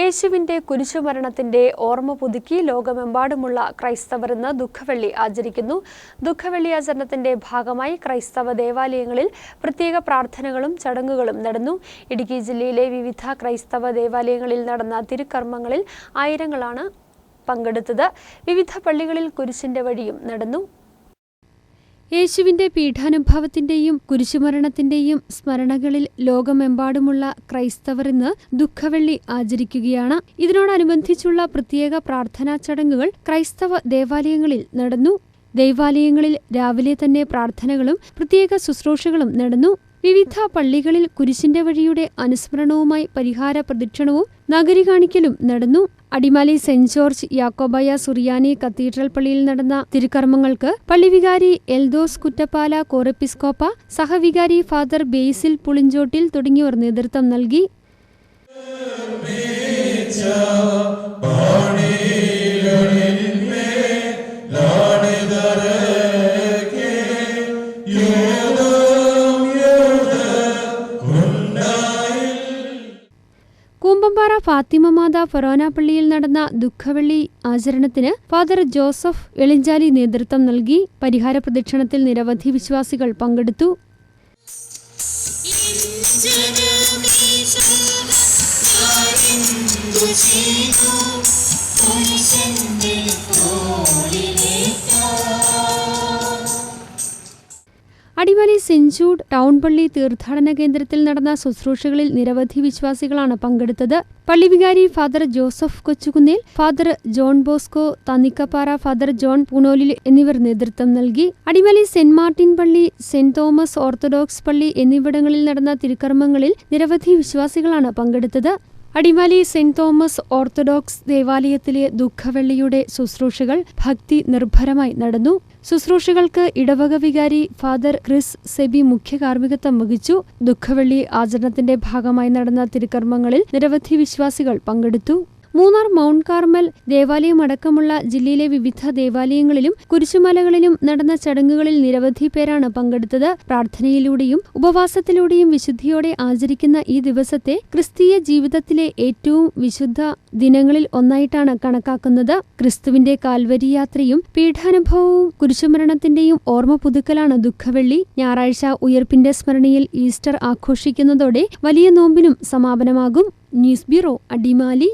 യേശുവിന്റെ കുരിശുമരണത്തിന്റെ ഓർമ്മ പുതുക്കി ലോകമെമ്പാടുമുള്ള ക്രൈസ്തവർ ഇന്ന് ദുഃഖവെള്ളി ആചരിക്കുന്നു. ദുഃഖവെള്ളി ആചരണത്തിന്റെ ഭാഗമായി ക്രൈസ്തവ ദേവാലയങ്ങളിൽ പ്രത്യേക പ്രാർത്ഥനകളും ചടങ്ങുകളും നടന്നു. ഇടുക്കി ജില്ലയിലെ വിവിധ ക്രൈസ്തവ ദേവാലയങ്ങളിൽ നടന്ന തിരുക്കർമ്മങ്ങളിൽ ആയിരങ്ങളാണ് പങ്കെടുത്തത്. വിവിധ പള്ളികളിൽ കുരിശിന്റെ വഴിയും നടന്നു. യേശുവിന്റെ പീഠാനുഭവത്തിന്റെയും കുരിശുമരണത്തിന്റെയും സ്മരണകളിൽ ലോകമെമ്പാടുമുള്ള ക്രൈസ്തവർ ഇന്ന് ദുഃഖവെള്ളി ആചരിക്കുകയാണ്. ഇതിനോടനുബന്ധിച്ചുള്ള പ്രത്യേക പ്രാർത്ഥനാ ചടങ്ങുകൾ ക്രൈസ്തവ ദേവാലയങ്ങളിൽ നടന്നു. ദൈവാലയങ്ങളിൽ രാവിലെ തന്നെ പ്രാർത്ഥനകളും പ്രത്യേക ശുശ്രൂഷകളും നടന്നു. വിവിധ പള്ളികളിൽ കുരിശിന്റെ വഴിയുടെ അനുസ്മരണവുമായി പരിഹാര പ്രദക്ഷിണവും നഗരി കാണിക്കലും നടന്നു. Adimali Saint George Yakobaya Suriyani cathedral പള്ളിയിൽ നടന്ന തിരുക്കർമ്മങ്ങൾക്ക് പള്ളിവികാരി എൽദോസ് കുറ്റപ്പാല കോറപ്പിസ്കോപ്പ സഹവികാരി ഫാദർ ബേസിൽ പുളിഞ്ചോട്ടിൽ തുടങ്ങിയവർ നേതൃത്വം നൽകി. കൂമ്പമ്പാറ ഫാത്തിമ മാത ഫൊറോന പള്ളിയിൽ നടന്ന ദുഃഖവെള്ളി ആചരണത്തിന് ഫാദർ ജോസഫ് എളിഞ്ചാലി നേതൃത്വം നൽകി പരിഹാര പ്രദക്ഷിണത്തിൽ നിരവധി വിശ്വാസികൾ പങ്കെടുത്തു. അടിമാലി ജൂഡ് ടൗൺ പള്ളി തീർത്ഥാടന കേന്ദ്രത്തിൽ നടന്ന ശുശ്രൂഷകളിൽ നിരവധി വിശ്വാസികളാണ് പങ്കെടുത്തത്. പള്ളിവികാരി father Joseph Kochukunnel father John Bosco Thannikkappara father John Poonolil എന്നിവർ നേതൃത്വം നൽകി. അടിമലി സെന്റ് മാർട്ടിൻ പള്ളി സെന്റ് തോമസ് ഓർത്തഡോക്സ് പള്ളി എന്നിവിടങ്ങളിൽ നടന്ന തിരുക്കർമ്മങ്ങളിൽ നിരവധി വിശ്വാസികളാണ് പങ്കെടുത്തത്. അടിമാലി സെന്റ് തോമസ് ഓർത്തഡോക്സ് ദേവാലയത്തിലെ ദുഃഖവെള്ളിയുടെ ശുശ്രൂഷകൾ ഭക്തി നിർഭരമായി നടന്നു. ശുശ്രൂഷകൾക്ക് ഇടവക വികാരി ഫാദർ ക്രിസ് സെബി മുഖ്യ കാർമ്മികത്വം വഹിച്ചു. ദുഃഖവെള്ളി ആചരണത്തിന്റെ ഭാഗമായി നടന്ന തിരുക്കർമ്മങ്ങളിൽ നിരവധി വിശ്വാസികൾ പങ്കെടുത്തു. മൂന്നാർ മൗണ്ട് കാർമൽ ദേവാലയം അടക്കമുള്ള ജില്ലയിലെ വിവിധ ദേവാലയങ്ങളിലും കുരിശുമലകളിലും നടന്ന ചടങ്ങുകളിൽ നിരവധി പേരാണ് പങ്കെടുത്തത്. പ്രാർത്ഥനയിലൂടെയും ഉപവാസത്തിലൂടെയും വിശുദ്ധിയോടെ ആചരിക്കുന്ന ഈ ദിവസത്തെ ക്രിസ്തീയ ജീവിതത്തിലെ ഏറ്റവും വിശുദ്ധ ദിനങ്ങളിൽ ഒന്നായിട്ടാണ് കണക്കാക്കുന്നത്. ക്രിസ്തുവിന്റെ കാൽവരി യാത്രയും പീഠാനുഭവവും കുരിശുമരണത്തിന്റെയും ഓർമ്മ പുതുക്കലാണ് ദുഃഖവെള്ളി. ഞായറാഴ്ച ഉയർപ്പിന്റെ സ്മരണയിൽ ഈസ്റ്റർ ആഘോഷിക്കുന്നതോടെ വലിയ നോമ്പിനും സമാപനമാകും. News bureau Adimali.